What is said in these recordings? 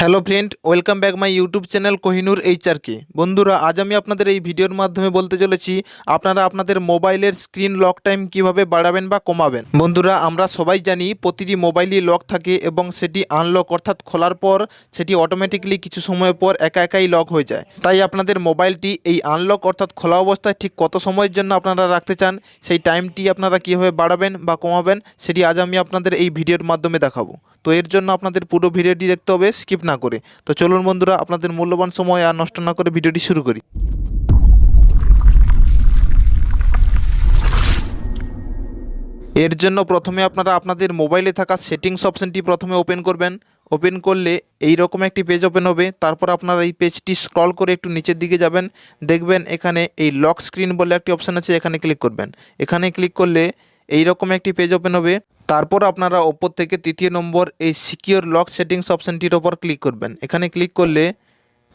Hello friend, welcome back my YouTube channel Kohinoor HRK. বন্ধুরা, আজ আমি আপনাদের এই ভিডিওর মাধ্যমে বলতে চলেছি, আপনারা আপনাদের মোবাইলের স্ক্রিন লক টাইম কীভাবে বাড়াবেন বা কমাবেন। বন্ধুরা, আমরা সবাই জানি প্রতিটি মোবাইলই লক থাকে এবং সেটি আনলক অর্থাৎ খোলার পর সেটি অটোমেটিকলি কিছু সময় পর একা একাই লক হয়ে যায়। তাই আপনাদের মোবাইলটি এই আনলক অর্থাৎ খোলা অবস্থায় ঠিক কত সময়ের জন্য আপনারা রাখতে চান, সেই টাইমটি আপনারা কীভাবে বাড়াবেন বা কমাবেন, সেটি আজ আমি আপনাদের এই ভিডিওর মাধ্যমে দেখাবো। তো এর জন্য আপনাদের পুরো ভিডিওটি দেখতে হবে, স্কিপ না করে। তো চলুন বন্ধুরা, আপনাদের মূল্যবান সময় আর নষ্ট না করে ভিডিওটি শুরু করি। এর জন্য প্রথমে আপনারা আপনাদের মোবাইলে থাকা সেটিংস অপশানটি প্রথমে ওপেন করবেন। ওপেন করলে এই রকম একটি পেজ ওপেন হবে। তারপর আপনারা এই পেজটি স্ক্রল করে একটু নিচের দিকে যাবেন। দেখবেন এখানে এই লক স্ক্রিন বলে একটি অপশান আছে, এখানে ক্লিক করবেন। এখানে ক্লিক করলে এই রকম একটি পেজ ওপেন হবে। তারপর আপনারা ওপর থেকে তৃতীয় নম্বর এই সিকিওর লক সেটিংস অপশানটির ওপর ক্লিক করবেন। এখানে ক্লিক করলে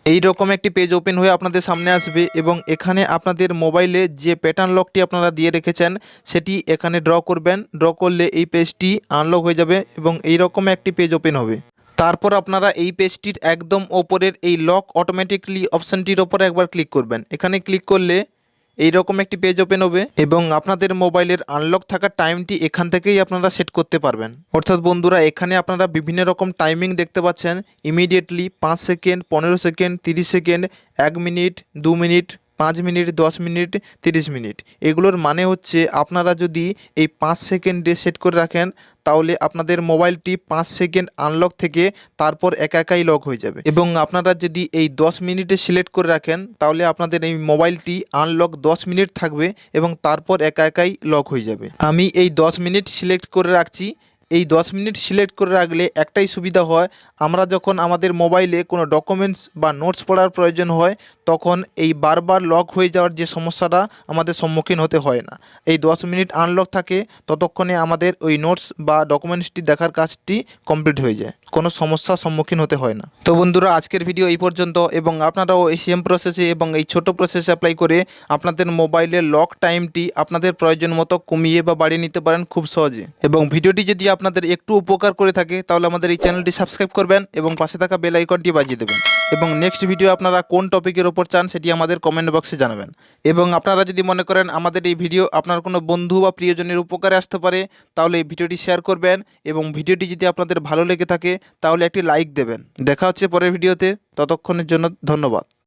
এই রকম একটি পেজ ওপেন হয়ে আপনাদের সামনে আসবে এবং এখানে আপনাদের মোবাইলে যে প্যাটার্ন লকটি আপনারা দিয়ে রেখেছেন, সেটি এখানে ড্র করবেন। ড্র করলে এই পেজটি আনলক হয়ে যাবে এবং এই রকম একটি পেজ ওপেন হবে। তারপর আপনারা এই পেজটির একদম ওপরের এই লক অটোমেটিকলি অপশানটির ওপর একবার ক্লিক করবেন। এখানে ক্লিক করলে এই রকম একটি পেজ ওপেন হবে এবং আপনাদের মোবাইলের আনলক থাকার টাইমটি এখান থেকেই আপনারা সেট করতে পারবেন। অর্থাৎ বন্ধুরা, এখানে আপনারা বিভিন্ন রকম টাইমিং দেখতে পাচ্ছেন। ইমিডিয়েটলি পাঁচ সেকেন্ড পনেরো সেকেন্ড তিরিশ সেকেন্ড এক মিনিট দু মিনিট পাঁচ মিনিট, দশ মিনিট, তিরিশ মিনিট। এগুলোর মানে হচ্ছে আপনারা যদি এই পাঁচ সেকেন্ডে সেট করে রাখেন, তাহলে আপনাদের মোবাইলটি পাঁচ সেকেন্ড আনলক থেকে তারপর একা একাই লক হয়ে যাবে। এবং আপনারা যদি এই দশ মিনিটে সিলেক্ট করে রাখেন, তাহলে আপনাদের এই মোবাইলটি আনলক দশ মিনিট থাকবে এবং তারপর একা একাই লক হয়ে যাবে। আমি এই দশ মিনিট সিলেক্ট করে রাখছি। এই দশ মিনিট সিলেক্ট করে রাখলে একটাই সুবিধা হয়, আমরা যখন আমাদের মোবাইলে কোনো ডকুমেন্টস বা নোটস পড়ার প্রয়োজন হয়, তখন এই বারবার লক হয়ে যাওয়ার যে সমস্যাটা আমাদের সম্মুখীন হতে হয় না। এই দশ মিনিট আনলক থাকে, ততক্ষণে আমাদের ওই নোটস বা ডকুমেন্টসটি দেখার কাজটি কমপ্লিট হয়ে যায়। কোনো সমস্যার সম্মুখীন হতে হয় না। তো বন্ধুরা, আজকের ভিডিও এই পর্যন্ত এবং আপনারাও এই সেম প্রসেসে এবং এই ছোট প্রসেসে অ্যাপ্লাই করে আপনাদের মোবাইলের লক টাইমটি আপনাদের প্রয়োজন মতো কমিয়ে বা বাড়িয়ে নিতে পারেন খুব সহজে। এবং ভিডিওটি যদি আপনাদের একটু উপকার করে থাকে, তাহলে আমাদের এই চ্যানেলটি সাবস্ক্রাইব করবেন এবং পাশে থাকা বেল আইকনটি বাজিয়ে দেবেন। এবং নেক্সট ভিডিও আপনারা কোন টপিকের ওপর চান সেটি আমাদের কমেন্ট বক্সে জানাবেন। এবং আপনারা যদি মনে করেন আমাদের এই ভিডিও আপনার কোনো বন্ধু বা প্রিয়জনের উপকারে আসতে পারে, তাহলে এই ভিডিওটি শেয়ার করবেন এবং ভিডিওটি যদি আপনাদের ভালো লেগে থাকে, তাহলে একটি লাইক দেবেন। দেখা হচ্ছে পরের ভিডিওতে ততক্ষণের জন্য ধন্যবাদ।